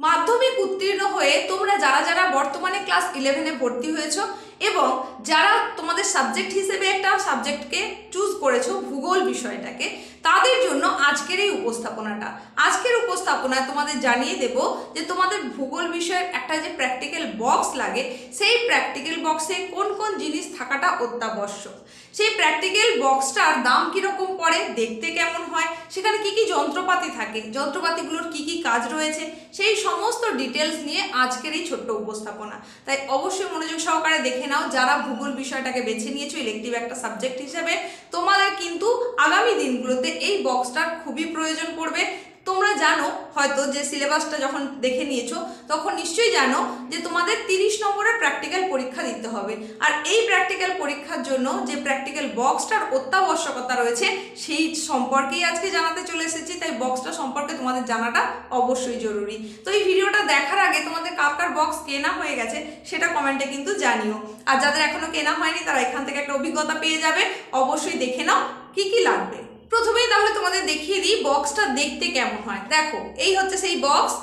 মাধ্যমিক উত্তীর্ণ হয়ে তোমরা যারা যারা বর্তমানে ক্লাস ইলেভেনে ভর্তি হয়েছো এবং যারা তোমাদের সাবজেক্ট হিসেবে একটা সাবজেক্টকে চুজ করেছ ভূগোল বিষয়টাকে, তাদের জন্য আজকের এই উপস্থাপনাটা। আজকের উপস্থাপনায় তোমাদের জানিয়ে দেব যে তোমাদের ভূগোল বিষয়ের একটা যে প্র্যাকটিক্যাল বক্স লাগে, সেই প্র্যাকটিক্যাল বক্সে কোন কোন জিনিস থাকাটা অত্যাবশ্যক। সেই প্র্যাকটিক্যাল বক্সটার দাম কীরকম পড়ে, দেখতে কেমন হয়, সেখানে কি কি যন্ত্রপাতি থাকে, যন্ত্রপাতিগুলোর কি কি কাজ রয়েছে, সেই সমস্ত ডিটেলস নিয়ে আজকের এই ছোট্ট উপস্থাপনা। তাই অবশ্যই মনোযোগ সহকারে দেখে নাও, যারা ভূগোল বিষয়টাকে বেছে নিয়েছো ইলেকটিভ একটা সাবজেক্ট হিসেবে, তোমাদের কিন্তু আগামী দিনগুলোতে এই বক্সটার খুবই প্রয়োজন পড়বে। তোমরা জানো, হয়তো যে সিলেবাসটা যখন দেখে নিয়েছো, তখন নিশ্চয়ই জানো যে তোমাদের তিরিশ নম্বরের প্র্যাকটিক্যাল পরীক্ষা দিতে হবে। আর এই প্র্যাকটিক্যাল পরীক্ষার জন্য যে প্র্যাকটিক্যাল বক্সটার অত্যাবশ্যকতা রয়েছে, সেই সম্পর্কেই আজকে জানাতে চলে এসেছি। তাই বক্সটা সম্পর্কে তোমাদের জানাটা অবশ্যই জরুরি। তো এই ভিডিওটা দেখার আগে তোমাদের কার কার বক্স কেনা হয়ে গেছে, সেটা কমেন্টে কিন্তু জানিও। আর যাদের এখনও কেনা হয়নি, তারা এখান থেকে একটা অভিজ্ঞতা পেয়ে যাবে। অবশ্যই দেখে নাও কী কী লাগবে। তাহলে তোমাদের দেখিয়ে দিই বক্সটা দেখতে কেমন হয়। দেখো, এই হচ্ছে সেই বক্স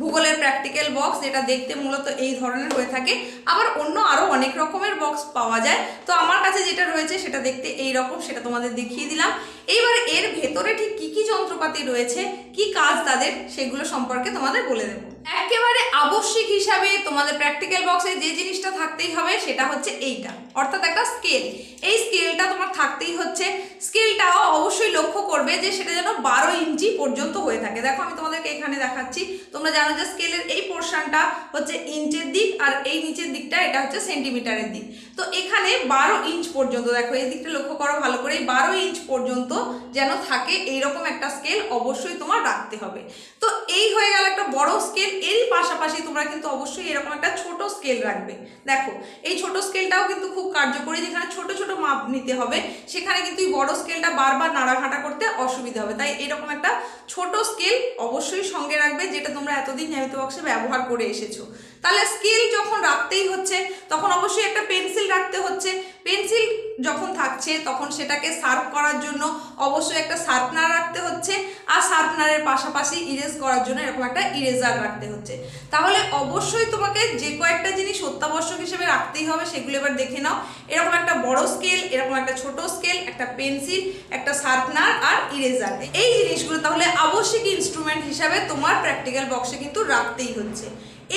ভূগোলের প্র্যাকটিক্যাল বক্স যেটা দেখতে মূলত এই ধরনের হয়ে থাকে। আবার অন্য আরও অনেক রকমের বক্স পাওয়া যায়। তো আমার কাছে যেটা রয়েছে, সেটা দেখতে এই রকম সেটা তোমাদের দেখিয়ে দিলাম। এইবার এর ভেতরে ঠিক কী কী যন্ত্রপাতি রয়েছে, কি কাজ তাদের, সেগুলো সম্পর্কে তোমাদের বলে দেবো। একেবারে আবশ্যিক হিসাবে তোমাদের প্র্যাকটিক্যাল বক্সে যে জিনিসটা থাকতেই হবে সেটা হচ্ছে এইটা। অর্থাৎ একটা স্কেল এই স্কেলটা তোমার থাকতেই হচ্ছে। স্কেলটাও অবশ্যই লক্ষ্য করবে যে সেটা যেন বারো ইঞ্চি পর্যন্ত হয়ে থাকে। দেখো আমি তোমাদেরকে এখানে দেখাচ্ছি। তোমরা জানো যে স্কেলের এই পোর্শনটা হচ্ছে ইঞ্চের দিক আর এই নিচের দিকটা এটা হচ্ছে সেন্টিমিটারের দিক। তো এখানে বারো ইঞ্চ পর্যন্ত দেখো, এই দিকটা লক্ষ্য করো ভালো করে এই বারো ইঞ্চ পর্যন্ত যেন থাকে এইরকম একটা স্কেল অবশ্যই তোমার রাখতে হবে। তো এই হয়ে গেল একটা বড় স্কেল এরই পাশাপাশি তোমরা কিন্তু অবশ্যই এরকম একটা ছোট স্কেল রাখবে। দেখো, এই ছোট স্কেলটাও কিন্তু খুব কার্যকরী, যেখানে ছোট ছোট মাপ নিতে হবে, সেখানে কিন্তু এই বড় স্কেলটা বারবার নাড়াঘাটা করতে অসুবিধা হবে। তাই এরকম একটা ছোট স্কেল অবশ্যই সঙ্গে রাখবে, যেটা তোমরা এতদিন জ্যামিত বক্সে ব্যবহার করে এসেছ। তাহলে স্কেল যখন রাখতেই হচ্ছে, তখন অবশ্যই একটা পেন্সিল রাখতে হচ্ছে পেন্সিল যখন থাকছে, তখন সেটাকে শার্প করার জন্য অবশ্যই একটা শার্পনার রাখতে হচ্ছে আর শার্পনারের পাশাপাশি ইরেজ করার জন্য এরকম একটা ইরেজার রাখতে হচ্ছে। তাহলে অবশ্যই তোমাকে যে কয়েকটা জিনিস অত্যাবশ্যক হিসেবে রাখতেই হবে, সেগুলো এবার দেখে নাও। এরকম একটা বড় স্কেল এরকম একটা ছোট স্কেল একটা পেন্সিল, একটা শার্পনার আর ইরেজার এই জিনিসগুলো তাহলে আবশ্যিক ইনস্ট্রুমেন্ট হিসাবে তোমার প্র্যাকটিক্যাল বক্সে কিন্তু রাখতেই হচ্ছে।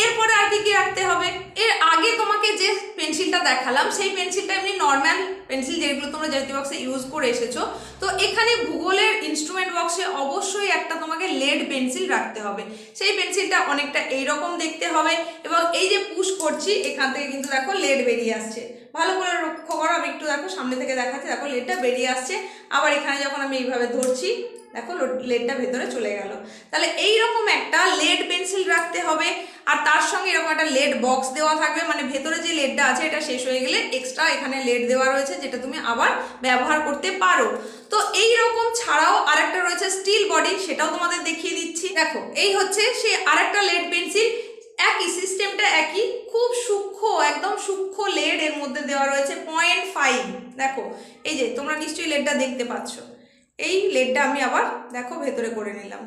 এরপরে আর কি কি রাখতে হবে? এর আগে তোমাকে যে পেন্সিলটা দেখালাম। সেই পেন্সিলটা এমনি নর্মাল পেন্সিল যেগুলো তোমরা জ্যামিতি বক্সে ইউজ করে এসেছ। তো এখানে ভূগোলের ইনস্ট্রুমেন্ট বক্সে অবশ্যই একটা তোমাকে লেড পেন্সিল রাখতে হবে। সেই পেন্সিলটা অনেকটা এইরকম দেখতে হবে এবং এই যে পুশ করছি, এখান থেকে কিন্তু দেখো লেড বেরিয়ে আসছে। ভালো করে লক্ষ্য করো, আমি একটু দেখো সামনে থেকে দেখাচ্ছি, দেখো লেডটা বেরিয়ে আসছে। আবার এখানে যখন আমি এইভাবে ধরছি, দেখো লেডটা ভেতরে চলে গেল। তাহলে এই রকম একটা লেড পেন্সিল রাখতে হবে। আর তার সঙ্গে এরকম একটা লেড বক্স দেওয়া থাকবে। মানে ভেতরে যে লেডটা আছে, এটা শেষ হয়ে গেলে এক্সট্রা এখানে লেড দেওয়া রয়েছে, যেটা তুমি আবার ব্যবহার করতে পারো। তো এই রকম ছাড়াও আরেকটা রয়েছে স্টিল বডি সেটাও তোমাদের দেখিয়ে দিচ্ছি। দেখো, এই হচ্ছে সে আরেকটা লেড পেন্সিল একই সিস্টেমটা একই, খুব সূক্ষ্ম, একদম সূক্ষ্ম লেড এর মধ্যে দেওয়া রয়েছে পয়েন্ট ফাইভ দেখো, এই যে তোমরা নিশ্চয়ই লেডটা দেখতে পাচ্ছ। এই লেডটা আমি আবার, দেখো, ভেতরে করে নিলাম।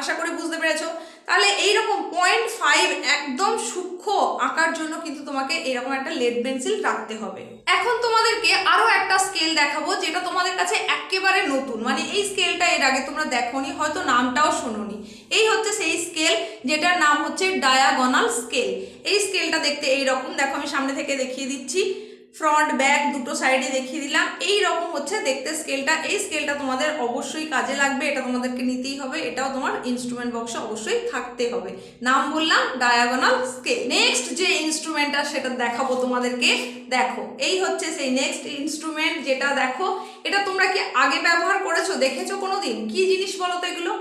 আশা করি বুঝতে পেরেছ? তাহলে এইরকম পয়েন্ট ফাইভ একদম সূক্ষ্ম আঁকার জন্য কিন্তু তোমাকে এরকম একটা লেড পেন্সিল রাখতে হবে। এখন তোমাদেরকে আরও একটা স্কেল দেখাবো যেটা তোমাদের কাছে একেবারে নতুন। মানে এই স্কেলটা এর আগে তোমরা দেখোনি, হয়তো নামটাও শোনোনি। এই হচ্ছে সেই স্কেল যেটার নাম হচ্ছে ডায়াগোনাল স্কেল এই স্কেলটা দেখতে এই রকম দেখো আমি সামনে থেকে দেখিয়ে দিচ্ছি। ফ্রন্ট ব্যাক দুটো সাইডে দেখিয়ে দিলাম। এই রকম হচ্ছে দেখতে স্কেলটা এই স্কেলটা তোমাদের অবশ্যই কাজে লাগবে, এটা তোমাদেরকে নিতেই হবে, এটাও তোমার ইনস্ট্রুমেন্ট বক্সে অবশ্যই থাকতে হবে। নাম বললাম ডায়াগোনাল স্কেল নেক্সট যে ইনস্ট্রুমেন্টটা সেটা দেখাবো তোমাদেরকে। দেখো, এই হচ্ছে সেই নেক্সট ইনস্ট্রুমেন্ট যেটা দেখো, এটা তোমরা কি আগে ব্যবহার করেছ, দেখেছ কোনোদিন? কি জিনিস বলো তো এগুলো?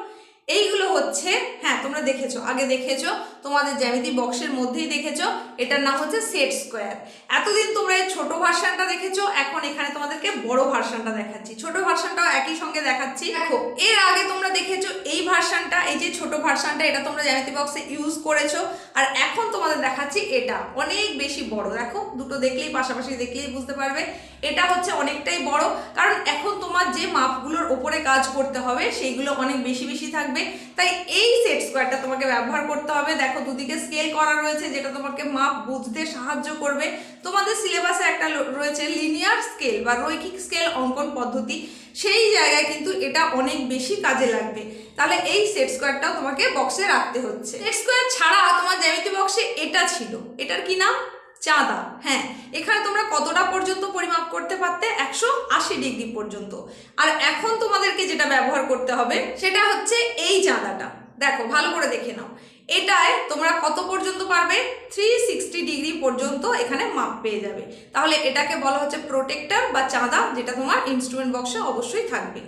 এইগুলো হচ্ছে হ্যাঁ তোমরা দেখেছ, আগে দেখেছ। তোমাদের জ্যামিতি বক্সের মধ্যেই দেখেছ এটার নাম হচ্ছে সেট স্কোয়ার এতদিন তোমরা এই ছোটো ভার্সানটা দেখেছ এখন এখানে তোমাদেরকে বড় ভার্সানটা দেখাচ্ছি। ছোট ভার্সানটাও একই সঙ্গে দেখাচ্ছি। দেখো। এর আগে তোমরা দেখেছ এই ভার্সানটা এই যে ছোট ভার্সানটা এটা তোমরা জ্যামিতি বক্সে ইউজ করেছ। আর এখন তোমাদের দেখাচ্ছি এটা। অনেক বেশি বড়। দেখো দুটো দেখলেই পাশাপাশি দেখলেই বুঝতে পারবে। এটা হচ্ছে অনেকটাই বড়। কারণ এখন তোমার যে মাপগুলোর ওপরে কাজ করতে হবে সেইগুলো অনেক বেশি বেশি থাকবে। থাকবে তাই এই সেট স্কোয়ারটা তোমাকে ব্যবহার করতে হবে। দেখো দুদিকে স্কেল করা রয়েছে, যেটা তোমাকে মাপ বুঝতে সাহায্য করবে। তোমাদের সিলেবাসে একটা রয়েছে লিনিয়ার স্কেল বা রৈখিক স্কেল অঙ্কন পদ্ধতি। সেই জায়গায় কিন্তু এটা অনেক বেশি কাজে লাগবে। তাহলে এই সেট স্কোয়ারটাও তোমাকে বক্সে রাখতে হচ্ছে। সেট স্কোয়ার ছাড়া তোমার জ্যামিতি বক্সে এটা ছিল। এটার কি নাম? চাঁদা। হ্যাঁ এখানে তোমরা কতটা পর্যন্ত পরিমাপ করতে পারতে? একশো আশি ডিগ্রি পর্যন্ত। আর এখন তোমাদেরকে যেটা ব্যবহার করতে হবে, সেটা হচ্ছে এই চাঁদাটা। দেখো, ভালো করে দেখে নাও। এটায় তোমরা কত পর্যন্ত পারবে? থ্রি সিক্সটি ডিগ্রি পর্যন্ত এখানে মাপ পেয়ে যাবে। তাহলে এটাকে বলা হচ্ছে প্রোটেক্টর বা চাঁদা, যেটা তোমার ইনস্ট্রুমেন্ট বক্সে অবশ্যই থাকবে।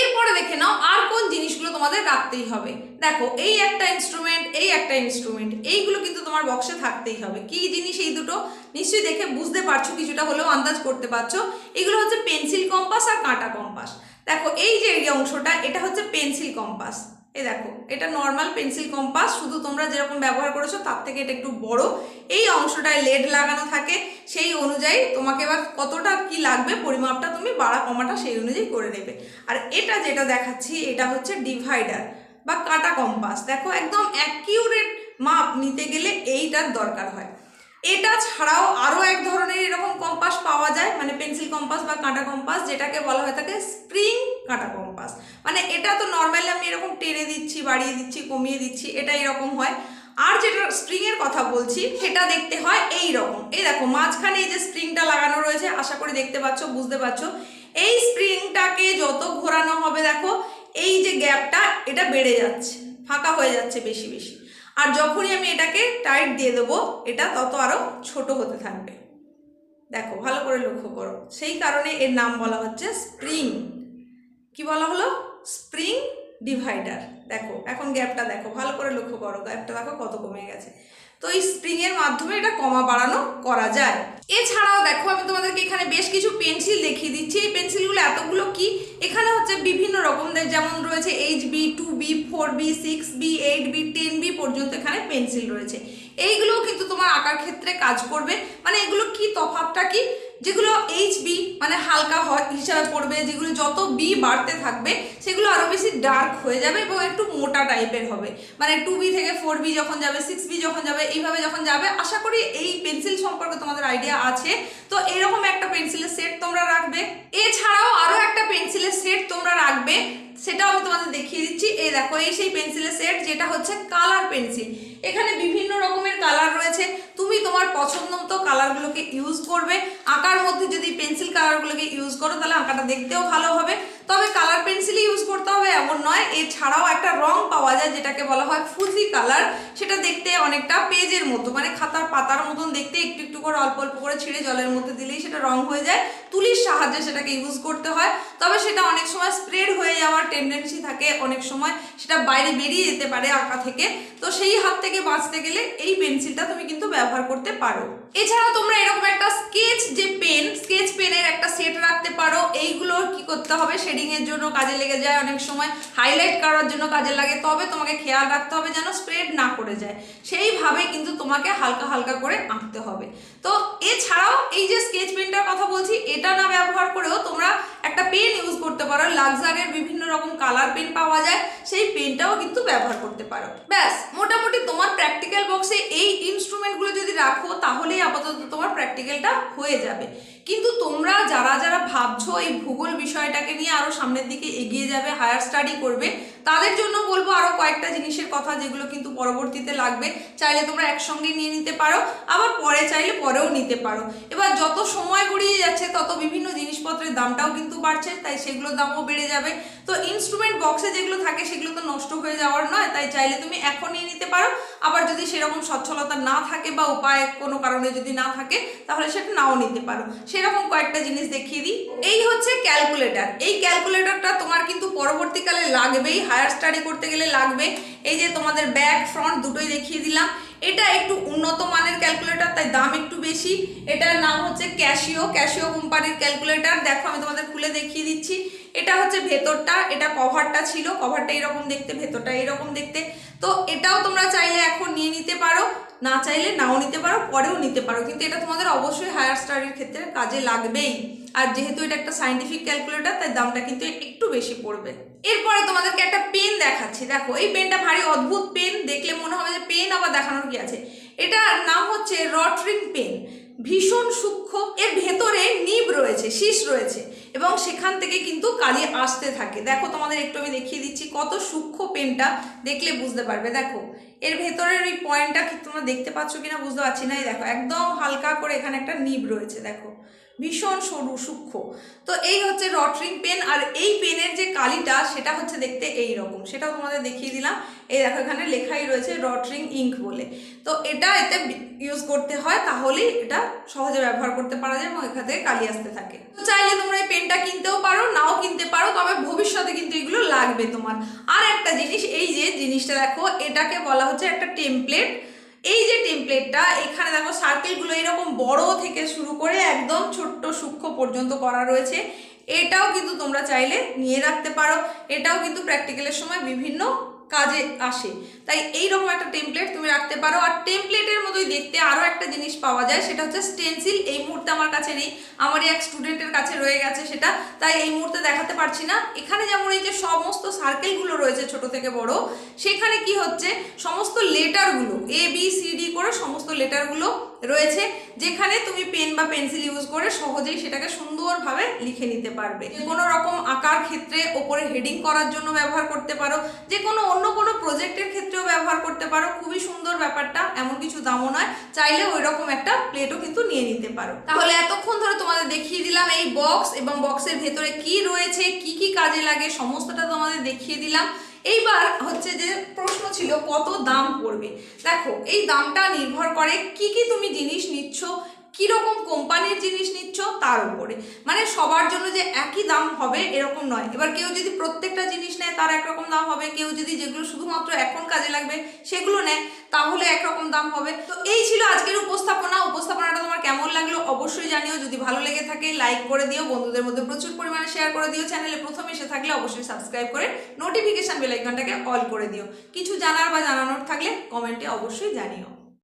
এরপরে দেখে নাও আর কোন জিনিসগুলো তোমাদের রাখতেই হবে। দেখো, এই একটা ইনস্ট্রুমেন্ট এই একটা ইনস্ট্রুমেন্ট এইগুলো কিন্তু তোমার বক্সে থাকতেই হবে। কি জিনিস এই দুটো? নিশ্চয়ই দেখে বুঝতে পারছ, কিছুটা হলেও আন্দাজ করতে পারছ। এগুলো হচ্ছে পেন্সিল কম্পাস আর কাঁটা কম্পাস দেখো, এই যে অংশটা, এটা হচ্ছে পেন্সিল কম্পাস এই দেখো, এটা নর্মাল পেন্সিল কম্পাস শুধু তোমরা যেরকম ব্যবহার করেছ তার থেকে এটা একটু বড়। এই অংশটায় লেড লাগানো থাকে, সেই অনুযায়ী তোমাকে এবার কতটা কি লাগবে পরিমাপটা তুমি বাড়া কমাটা সেই অনুযায়ী করে নেবে। আর এটা যেটা দেখাচ্ছি, এটা হচ্ছে ডিভাইডার বা কাটা কম্পাস দেখো, একদম অ্যাকিউরেট মাপ নিতে গেলে এইটার দরকার হয়। এটা ছাড়াও আরও এক ধরনের এরকম কম্পাস পাওয়া যায় মানে পেন্সিল কম্পাস বা কাঁটা কম্পাস যেটাকে বলা হয়ে থাকে স্প্রিং কাঁটা কম্পাস মানে এটা তো নর্মালি আমি এরকম টেনে দিচ্ছি, বাড়িয়ে দিচ্ছি, কমিয়ে দিচ্ছি এটা এরকম হয়। আর যেটা স্প্রিং এর কথা বলছি, সেটা দেখতে হয় এই রকম এই দেখো, মাঝখানে এই যে স্প্রিংটা লাগানো রয়েছে, আশা করি দেখতে পাচ্ছ, বুঝতে পারছ এই স্প্রিংটাকে যত ঘোরানো হবে, দেখো, এই যে গ্যাপটা এটা বেড়ে যাচ্ছে, ফাঁকা হয়ে যাচ্ছে বেশি বেশি। আর যখনই আমি এটাকে টাইট দিয়ে দেবো, এটা তত আরও ছোট হতে থাকবে। দেখো, ভালো করে লক্ষ্য করো। সেই কারণে এর নাম বলা হচ্ছে স্প্রিং কি বলা হলো? ডিভাইডার দেখো, এখন গ্যাপটা দেখো, ভালো করে লক্ষ্য করো গ্যাপটা দেখো কত কমে গেছে। তো এই স্প্রিং এর মাধ্যমে এটা কমা বাড়ানো করা যায়। এছাড়াও দেখো, আমি তোমাদেরকে এখানে বেশ কিছু পেন্সিল দেখিয়ে দিচ্ছি। এই পেন্সিলগুলো এতগুলো কি? এখানে হচ্ছে বিভিন্ন রকমদের, যেমন রয়েছে H B two B four B six B eight B ten B পর্যন্ত এখানে পেন্সিল রয়েছে। এইগুলোও কিন্তু তোমার আঁকার ক্ষেত্রে কাজ করবে। মানে এগুলো কি তফাতটা কি? যেগুলো এইচ বি মানে হালকা হিসাবে পড়বে, যেগুলো যত বি বাড়তে থাকবে, সেগুলো আরও বেশি ডার্ক হয়ে যাবে এবং একটু মোটা টাইপের হবে। মানে টু বি থেকে ফোর বি যখন যাবে সিক্স বি যখন যাবে, এইভাবে যখন যাবে, আশা করি এই পেন্সিল সম্পর্কে তোমাদের আইডিয়া আছে। তো এরকম একটা পেন্সিলের সেট তোমরা রাখবে। এছাড়াও আরও একটা পেন্সিলের সেট তোমরা রাখবে, সেটাও আমি তোমাদের দেখিয়ে দিচ্ছি। এই দেখো, এই সেই পেন্সিলের সেট যেটা হচ্ছে কালার পেন্সিল এখানে বিভিন্ন রকমের কালার রয়েছে। তুমি তোমার পছন্দ মতো কালারগুলোকে ইউজ করবে। আঁকার মধ্যে যদি পেন্সিল কালারগুলোকে ইউজ করো, তাহলে আঁকাটা দেখতেও ভালো হবে। তবে কালার পেন্সিলই ইউজ করতে হবে, এমন নয়। এছাড়াও একটা রং পাওয়া যায়, যেটাকে বলা হয় ফুজি কালার সেটা দেখতে অনেকটা পেজের মতো মানে খাতার পাতার মতন দেখতে, একটু একটু করে অল্প অল্প করে ছিঁড়ে জলের মধ্যে দিলেই সেটা রং হয়ে যায়। তুলির সাহায্যে সেটাকে ইউজ করতে হয়। তবে সেটা অনেক সময় স্প্রেড হয়ে যাওয়ার টেন্ডেন্সি থাকে। অনেক সময় সেটা বাইরে বেরিয়ে যেতে পারে আঁকা থেকে। তো সেই হাত থেকে বাঁচতে গেলে এই পেন্সিলটা তুমি কিন্তু ব্যবহার করতে পারো। এছাড়াও তোমরা এরকম একটা স্কেচ যে পেন স্কেচ পেনের একটা সেট রাখতে পারো, এইগুলো কি করতে হবে? শেডিং এর জন্য কাজে লেগে যায় অনেক সময় হাইলাইট করার জন্য কাজে লাগে, তবে তোমাকে খেয়াল রাখতে হবে যেন স্প্রেড না করে যায়। সেইভাবে কিন্তু তোমাকে হালকা হালকা করে আঁকতে হবে। তো এছাড়াও এই যে স্কেচ পেনটার কথা বলছি, এটা না ব্যবহার করেও তোমরা একটা পেন ইউজ করতে পারো। লাক্সারের বিভিন্ন রকম কালার পেন পাওয়া যায়, সেই পেনটাও কিন্তু ব্যবহার করতে পারো। ব্যাস, মোটামুটি তোমার প্র্যাকটিক্যাল বক্সে এই ইনস্ট্রুমেন্টগুলো যদি রাখো, তাহলেই আপাতত তোমার প্র্যাকটিক্যালটা হয়ে যাবে। কিন্তু তোমরা যারা যারা ভাবছ এই ভূগোল বিষয়টাকে নিয়ে আরও সামনের দিকে এগিয়ে যাবে হায়ার স্টাডি করবে, তাদের জন্য বলব আরও কয়েকটা জিনিসের কথা যেগুলো কিন্তু পরবর্তীতে লাগবে। চাইলে তোমরা একসঙ্গে নিয়ে নিতে পারো, আবার পরে চাইলে পরেও নিতে পারো। এবার যত সময় গড়িয়ে যাচ্ছে, তত বিভিন্ন জিনিসপত্রের দামটাও কিন্তু বাড়ছে, তাই সেগুলোর দামও বেড়ে যাবে। তো ইনস্ট্রুমেন্ট বক্সে যেগুলো থাকে, সেগুলো তো হয়ে যাওয়ার নয়, তাই চাইলে তুমি এখন নিয়ে নিতে পারো। আবার যদি সেরকম সচ্ছলতা না থাকে বা উপায় কোনো কারণে যদি না থাকে, তাহলে সেটা নাও নিতে পারো। সেরকম কয়েকটা জিনিস দেখিয়ে দিই। এই হচ্ছে ক্যালকুলেটর এই ক্যালকুলেটরটা তোমার কিন্তু পরবর্তীকালে লাগবেই। হায়ার স্টাডি করতে গেলে লাগবে। এই যে তোমাদের ব্যাক ফ্রন্ট দুটোই দেখিয়ে দিলাম। এটা একটু উন্নত মানের ক্যালকুলেটর তাই দাম একটু বেশি। এটার নাম হচ্ছে ক্যাশিও ক্যাশিও কোম্পানির ক্যালকুলেটর দেখো আমি তোমাদের খুলে দেখিয়ে দিচ্ছি। এটা হচ্ছে ভেতরটা, এটা কভারটা ছিল। কভারটা এরকম দেখতে, ভেতরটা এরকম দেখতে। তো এটাও তোমরা চাইলে এখন নিয়ে নিতে পারো। না চাইলে নাও নিতে পারো, পরেও নিতে পারো। কিন্তু এটা তোমাদের অবশ্যই হায়ার স্টাডির ক্ষেত্রে কাজে লাগবেই। আর যেহেতু এটা একটা সাইন্টিফিক ক্যালকুলেটর তাই দামটা কিন্তু একটু বেশি পড়বে। এরপরে তোমাদেরকে একটা পেন দেখাচ্ছি। দেখো, এই পেনটা ভারী অদ্ভুত পেন দেখলে মনে হবে যে পেন আবার দেখানোর কি আছে? এটার নাম হচ্ছে রটরিং পেন ভীষণ সূক্ষ্ম। এর ভেতরে নিব রয়েছে, শীষ রয়েছে। এবং সেখান থেকে কিন্তু কালি আসতে থাকে। দেখো তোমাদের একটু আমি দেখিয়ে দিচ্ছি, কত সূক্ষ্ম পেনটা দেখলে বুঝতে পারবে। দেখো, এর ভেতরের ওই পয়েন্টটা তোমরা দেখতে পাচ্ছ কিনা বুঝতে পারছি না। এই দেখো, একদম হালকা করে এখানে একটা নিব রয়েছে। দেখো ভীষণ সরু, সূক্ষ্ম। তো এই হচ্ছে রটরিং পেন, আর এই পেনের যে কালিটা, সেটা হচ্ছে দেখতে এই রকম সেটাও তোমাদের দেখিয়ে দিলাম। এই দেখো, এখানে লেখাই রয়েছে রটরিং ইঙ্ক বলে। তো এটা এতে ইউজ করতে হয় তাহলেই এটা সহজে ব্যবহার করতে পারা যায় এবং এখান থেকে কালি আসতে থাকে। তো চাইলে তোমরা এই পেনটা কিনতেও পারো, নাও কিনতে পারো, তবে ভবিষ্যতে কিন্তু এগুলো লাগবে তোমার। আর একটা জিনিস, এই যে জিনিসটা দেখো, এটাকে বলা হচ্ছে একটা টেমপ্লেট এই যে টেমপ্লেটটা এখানে দেখো সার্কেলগুলো এরকম বড় থেকে শুরু করে একদম ছোট্ট সূক্ষ্ম পর্যন্ত করা রয়েছে। এটাও কিন্তু তোমরা চাইলে নিয়ে রাখতে পারো। এটাও কিন্তু প্র্যাকটিক্যালের সময় বিভিন্ন কাজে আসে। তাই এই রকম একটা টেমপ্লেট তুমি রাখতে পারো। আর টেমপ্লেটের মতোই দেখতে আরও একটা জিনিস পাওয়া যায়, সেটা হচ্ছে স্টেন্সিল এই মুহূর্তে আমার কাছে নেই। আমার এক স্টুডেন্টের কাছে রয়ে গেছে সেটা। তাই এই মুহূর্তে দেখাতে পারছি না। এখানে যেমন এই যে সমস্ত সার্কেলগুলো রয়েছে ছোট থেকে বড়, সেখানে কি হচ্ছে? সমস্ত লেটারগুলো এ বি সি ডি করে সমস্ত লেটারগুলো রয়েছে, যেখানে তুমি পেন বা পেন্সিল ইউজ করে সহজেই সেটাকে সুন্দরভাবে লিখে নিতে পারবে। কোনো রকম আঁকার ক্ষেত্রে ওপরে হেডিং করার জন্য ব্যবহার করতে পারো, যে কোনো অন্য কোনো প্রজেক্টের ক্ষেত্রেও ব্যবহার করতে পারো, খুবই সুন্দর ব্যাপারটা, এমন কিছু দামও নয়, চাইলে ওই রকম একটা প্লেটও কিন্তু নিয়ে নিতে পারো। তাহলে এতক্ষণ ধরে তোমাদের দেখিয়ে দিলাম এই বক্স এবং বক্সের ভেতরে কি রয়েছে, কি কি কাজে লাগে, সমস্তটা তোমাদের দেখিয়ে দিলাম। এইবার হচ্ছে যে প্রশ্ন ছিল কত দাম পড়বে? দেখো, এই দামটা নির্ভর করে কি কি তুমি জিনিস নিচ্ছ কীরকম কোম্পানির জিনিস নিচ্ছ তার উপরে। মানে সবার জন্য যে একই দাম হবে এরকম নয়। এবার কেউ যদি প্রত্যেকটা জিনিস নেয়, তার একরকম দাম হবে। কেউ যদি যেগুলো শুধুমাত্র এখন কাজে লাগবে, সেগুলো নেয়, তাহলে একরকম দাম হবে। তো এই ছিল আজকের উপস্থাপনা। উপস্থাপনাটা তোমার কেমন লাগল অবশ্যই জানিও। যদি ভালো লেগে থাকে লাইক করে দিও। বন্ধুদের মধ্যে প্রচুর পরিমাণে শেয়ার করে দিও। চ্যানেলে প্রথম এসে থাকলে অবশ্যই সাবস্ক্রাইব করে নোটিফিকেশান বেল আইকনটাকে অল করে দিও। কিছু জানার বা জানানোর থাকলে কমেন্টে অবশ্যই জানিও।